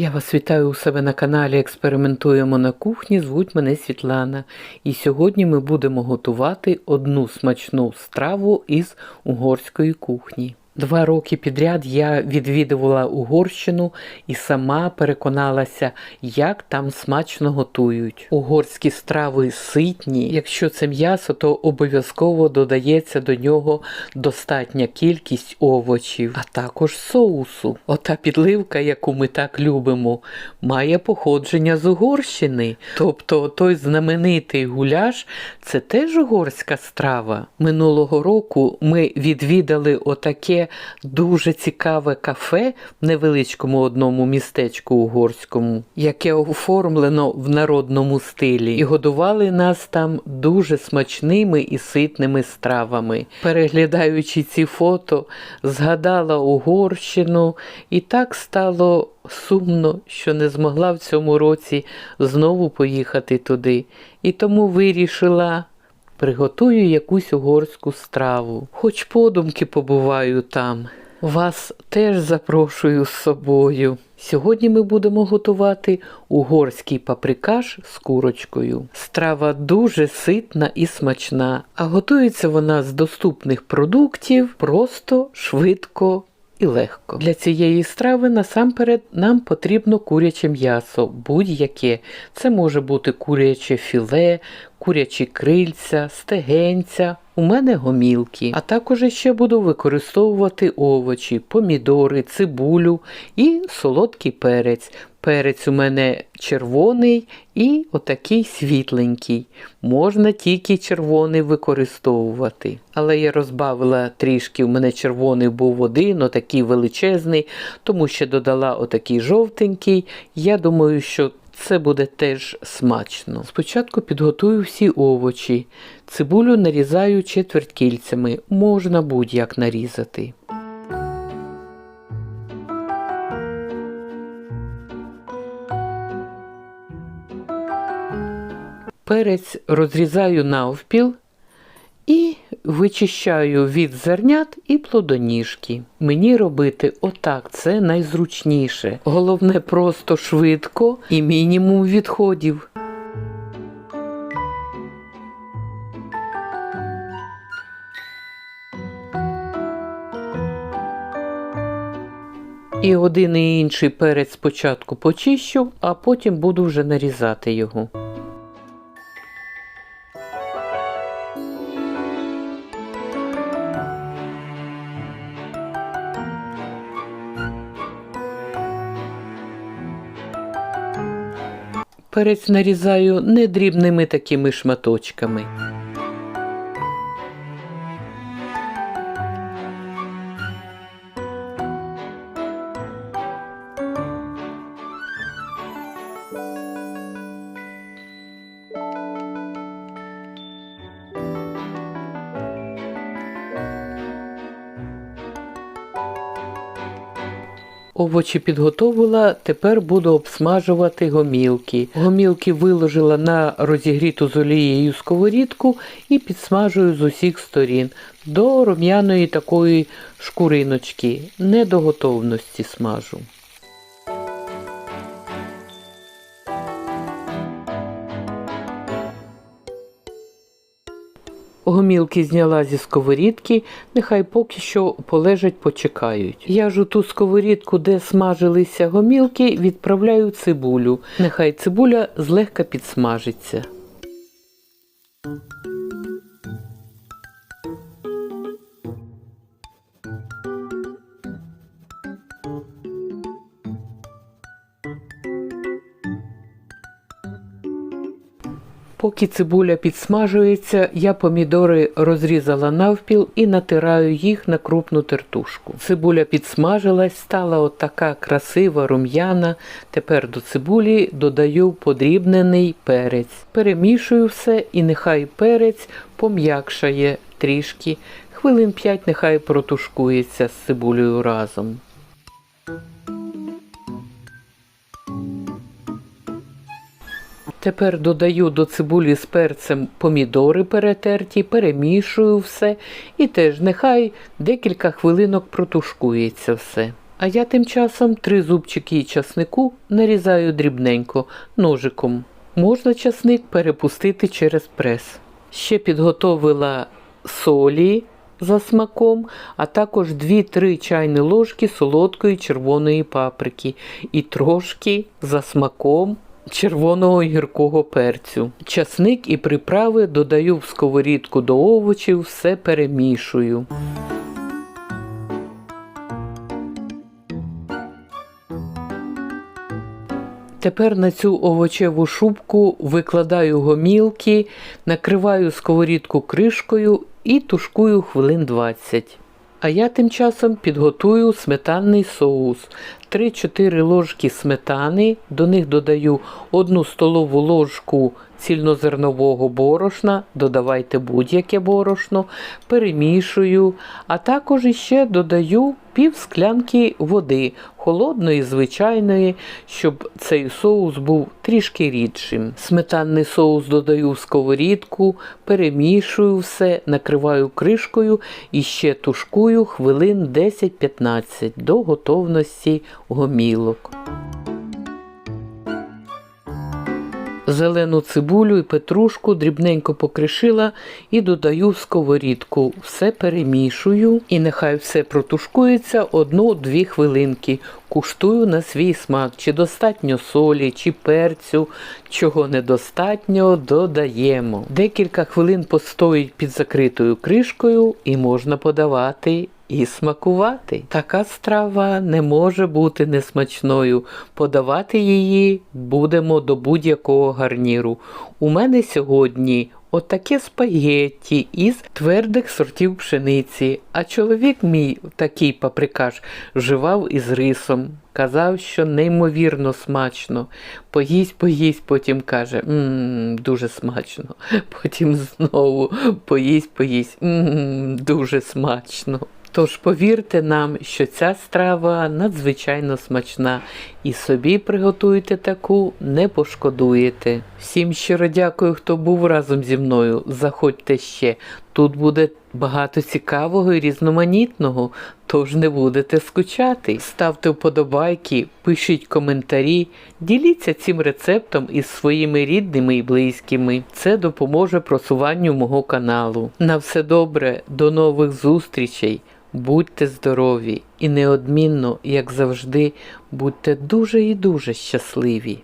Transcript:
Я вас вітаю у себе на каналі Експериментуємо на кухні. Звуть мене Світлана. І сьогодні ми будемо готувати одну смачну страву із угорської кухні. Два роки підряд я відвідувала Угорщину і сама переконалася, як там смачно готують. Угорські страви ситні. Якщо це м'ясо, то обов'язково додається до нього достатня кількість овочів, а також соусу. Ота підливка, яку ми так любимо, має походження з Угорщини. Тобто той знаменитий гуляш це теж угорська страва. Минулого року ми відвідали отаке дуже цікаве кафе в невеличкому одному містечку угорському, яке оформлено в народному стилі, і годували нас там дуже смачними і ситними стравами. Переглядаючи ці фото, згадала Угорщину, і так стало сумно, що не змогла в цьому році знову поїхати туди. І тому вирішила. Приготую якусь угорську страву, хоч подумки побуваю там. Вас теж запрошую з собою. Сьогодні ми будемо готувати угорський паприкаш з курочкою. Страва дуже ситна і смачна, а готується вона з доступних продуктів просто, швидко і легко. Для цієї страви насамперед нам потрібно куряче м'ясо, будь-яке. Це може бути куряче філе, курячі крильця, стегенця. У мене гомілки, а також ще буду використовувати овочі, помідори, цибулю і солодкий перець. Перець у мене червоний і отакий світленький. Можна тільки червоний використовувати. Але я розбавила трішки, у мене червоний був один, отакий величезний, тому ще додала отакий жовтенький. Я думаю, що це буде теж смачно. Спочатку підготую всі овочі. Цибулю нарізаю четверть кільцями, можна будь-як нарізати. Перець розрізаю навпіл вичищаю від зернят і плодоніжки. Мені робити отак, це найзручніше. Головне просто швидко і мінімум відходів. І один і інший перець спочатку почищу, а потім буду вже нарізати його. Перець нарізаю не дрібними такими шматочками. Овочі підготовила, тепер буду обсмажувати гомілки. Гомілки виложила на розігріту з олією сковорідку і підсмажую з усіх сторін до рум'яної такої шкуриночки. Не до готовності смажу. Гомілки зняла зі сковорідки, нехай поки що полежать, почекають. Я ж у ту сковорідку, де смажилися гомілки, відправляю цибулю. Нехай цибуля злегка підсмажиться. Поки цибуля підсмажується, я помідори розрізала навпіл і натираю їх на крупну тертушку. Цибуля підсмажилась, стала от така красива, рум'яна. Тепер до цибулі додаю подрібнений перець. Перемішую все і нехай перець пом'якшає трішки. Хвилин 5 нехай протушкується з цибулею разом. Тепер додаю до цибулі з перцем помідори перетерті, перемішую все і теж нехай декілька хвилинок протушкується все. А я тим часом три зубчики часнику нарізаю дрібненько ножиком. Можна часник перепустити через прес. Ще підготовила солі за смаком, а також 2-3 чайні ложки солодкої червоної паприки і трошки за смаком червоного гіркого перцю. Часник і приправи додаю в сковорідку до овочів, все перемішую. Тепер на цю овочеву шубку викладаю гомілки, накриваю сковорідку кришкою і тушкую хвилин 20. А я тим часом підготую сметанний соус. 3-4 ложки сметани, до них додаю 1 столову ложку цільнозернового борошна, додавайте будь-яке борошно, перемішую, а також іще додаю пів склянки води, холодної, звичайної, щоб цей соус був трішки рідшим. Сметанний соус додаю в сковорідку, перемішую все, накриваю кришкою. І ще тушкую хвилин 10-15 до готовності гомілок. Зелену цибулю і петрушку дрібненько покришила і додаю в сковорідку. Все перемішую і нехай все протушкується одну-дві хвилинки. Куштую на свій смак, чи достатньо солі, чи перцю, чого недостатньо, додаємо. Декілька хвилин постоїть під закритою кришкою і можна подавати і смакувати. Така страва не може бути несмачною. Подавати її будемо до будь-якого гарніру. У мене сьогодні отаке спагетті із твердих сортів пшениці, а чоловік мій, такий паприкаш, вживав із рисом. Казав, що неймовірно смачно. Поїсть, поїсть, потім каже, мм, дуже смачно. Потім знову поїсть, поїсть, мм, дуже смачно. Тож повірте нам, що ця страва надзвичайно смачна, і собі приготуйте таку, не пошкодуєте. Всім щиро дякую, хто був разом зі мною. Заходьте ще. Тут буде багато цікавого і різноманітного, тож не будете скучати. Ставте вподобайки, пишіть коментарі, діліться цим рецептом із своїми рідними і близькими. Це допоможе просуванню мого каналу. На все добре, до нових зустрічей! Будьте здорові і неодмінно, як завжди, будьте дуже і дуже щасливі.